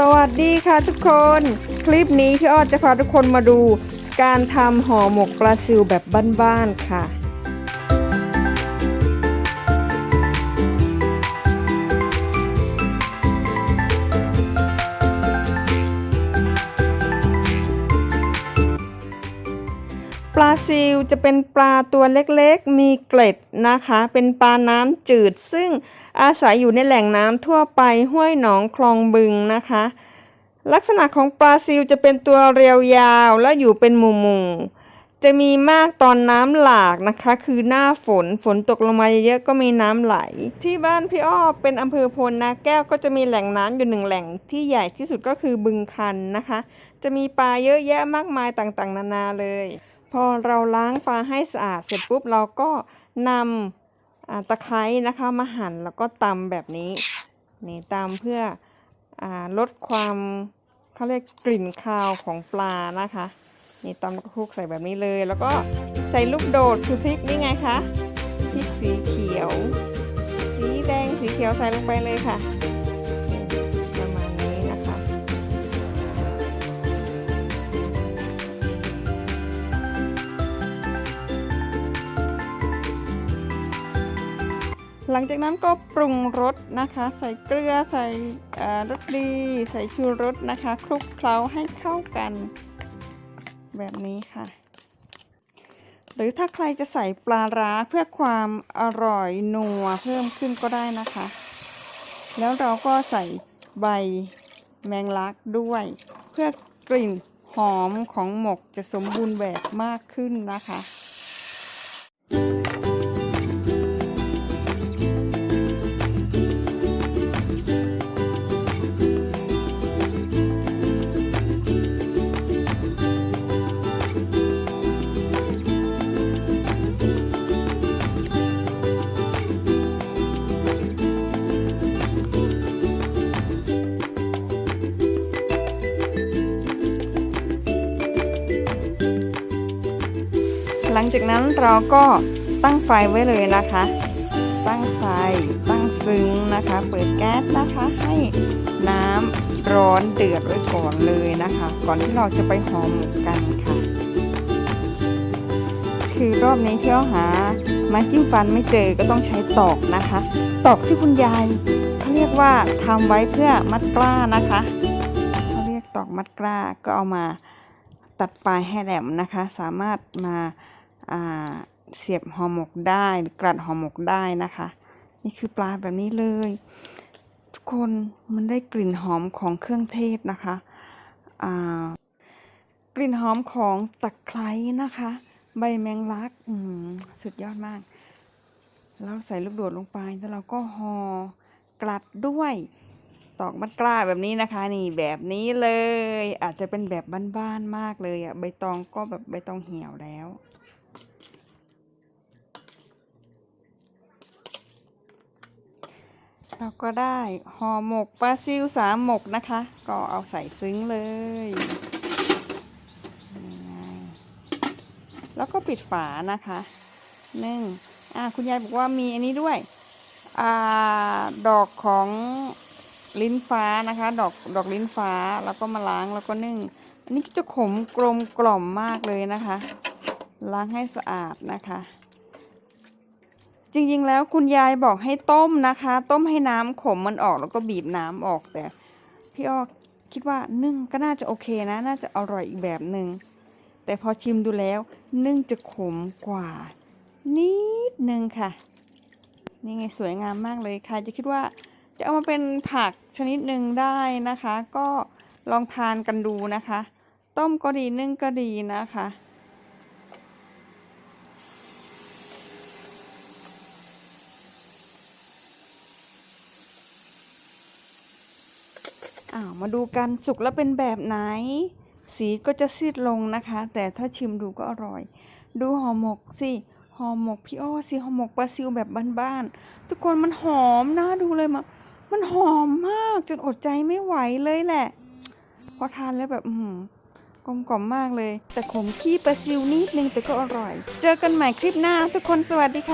สวัสดีค่ะทุกคน คลิปนี้พี่อ้อจะพาทุกคนมาดู การทำห่อหมกปลาซิวแบบบ้านๆค่ะ ปลาซิลจะเป็นปลาตัวเล็กๆ มีเกล็ดนะคะ เป็นปลาน้ำจืด ซึ่งอาศัยอยู่ในแหล่งน้ำทั่วไปห้วยหนองคลองบึงนะคะ ลักษณะของปลาซิลจะเป็นตัวเรียวยาวและอยู่เป็นหมู่ๆจะมีมากตอนน้ำหลากนะคะ คือหน้าฝนฝนตกลงมาเยอะๆก็มีน้ำไหล ที่บ้านพี่อ้อเป็นอำเภอพลนาแก้วก็จะมีแหล่งน้ำอยู่หนึ่งแหล่งที่ใหญ่ที่สุดก็คือบึงคันนะคะ จะมีปลาเยอะแยะมากมายต่างๆ นานาเลย พอเราล้างปลาให้สะอาดเสร็จปุ๊บเราก็นำตะไคร้นะคะมาหั่นแล้วก็ตำแบบนี้นี่ตำเพื่ออลดความเขาเรียกกลิ่นคาวของปลานะคะนี่ตำแล้วก็คลุกใส่แบบนี้เลย แล้วก็ใส่ลูกโดดคือพริกนี่ไงคะพริกสีเขียว สีแดงสีเขียวใส่ลงไปเลยค่ะ หลังจากนั้นก็ปรุงรสนะคะ ใส่เกลือใส่รสดี ใส่ชูรสนะคะ คลุกเคล้าให้เข้ากัน แบบนี้ค่ะ หรือถ้าใครจะใส่ปลาร้าเพื่อความอร่อยนัวเพิ่มขึ้นก็ได้นะคะ แล้วเราก็ใส่ใบแมงลักด้วย เพื่อกลิ่นหอมของหมกจะสมบูรณ์แบบมากขึ้นนะคะ หลังจากนั้นเราก็ตั้งไฟไว้เลยนะคะ ตั้งไฟตั้งซึ้งนะคะ เปิดแก๊สนะคะให้น้ำร้อนเดือดไว้ก่อนเลยนะคะ ก่อนที่เราจะไปห่อหมกกันค่ะ คือรอบนี้เพี่อ้อหาไม้จิ้มฟันไม่เจอก็ต้องใช้ตอกนะคะ ตอกที่คุณยายเขาเรียกว่าทำไว้เพื่อมัดกล้านะคะเขาเรียกตอกมัดกล้าก็เอามาตัดปลายให้แหลมนะคะ สามารถมา เสียบห่อหมกได้หรือกลัดห่อหมกได้นะคะ นี่คือปลาแบบนี้เลย ทุกคนมันได้กลิ่นหอมของเครื่องเทศนะคะอ่ากลิ่นหอมของตะไคร้นะคะ ใบแมงลักอืมสุดยอดมากแล้วใส่ลูกโดดลงไปแล้วเราก็ห่อกลัดด้วยตอกมัดกล้าแบบนี้นะคะ นี่แบบนี้เลย อาจจะเป็นแบบบ้านๆมากเลยอะใบตองก็แบบใบตองเหี่ยวแล้ว เราก็ได้ห่อหมกปลาซิวสามหมกนะคะ ก็เอาใส่ซึ้งเลยแล้วก็ปิดฝานะคะนึ่งอ่าคุณยายบอกว่ามีอันนี้ด้วยอ่าดอกของลิ้นฟ้านะคะ ดอกดอกลิ้นฟ้าแล้วก็มาล้างแล้วก็นึ่ง อันนี้จะขมกลมกล่อมมากเลยนะคะ ล้างให้สะอาดนะคะ จริงๆแล้วคุณยายบอกให้ต้มนะคะ ต้มให้น้ำขมมันออกแล้วก็บีบน้ำออกแต่ พี่อ้อคิดว่านึ่งก็น่าจะโอเคนะ น่าจะอร่อยอีกแบบหนึ่งแต่พอชิมดูแล้วนึ่งจะขมกว่า นิดนึงค่ะนี่ไงสวยงามมากเลยค่ะจะคิดว่าจะเอามาเป็นผักชนิดหนึ่งได้นะคะ ก็ลองทานกันดูนะคะ ต้มก็ดีนึ่งก็ดีนะคะ อ้าวมาดูกันสุกแล้วเป็นแบบไหน สีก็จะซีดลงนะคะ แต่ถ้าชิมดูก็อร่อย ดูห่อหมกสิห่อหมกพี่อ้อสิห่อหมกปลาซิวแบบบ้านๆทุกคนมันหอมนะดูเลยมามันหอมมากจนอดใจไม่ไหวเลยแหละพอทานแล้วแบบอืมกลมกล่อมมากเลย แต่ขมขี้ปลาซิวนิดนึงแต่ก็อร่อย เจอกันใหม่คลิปหน้าทุกคนสวัสดีค่ะ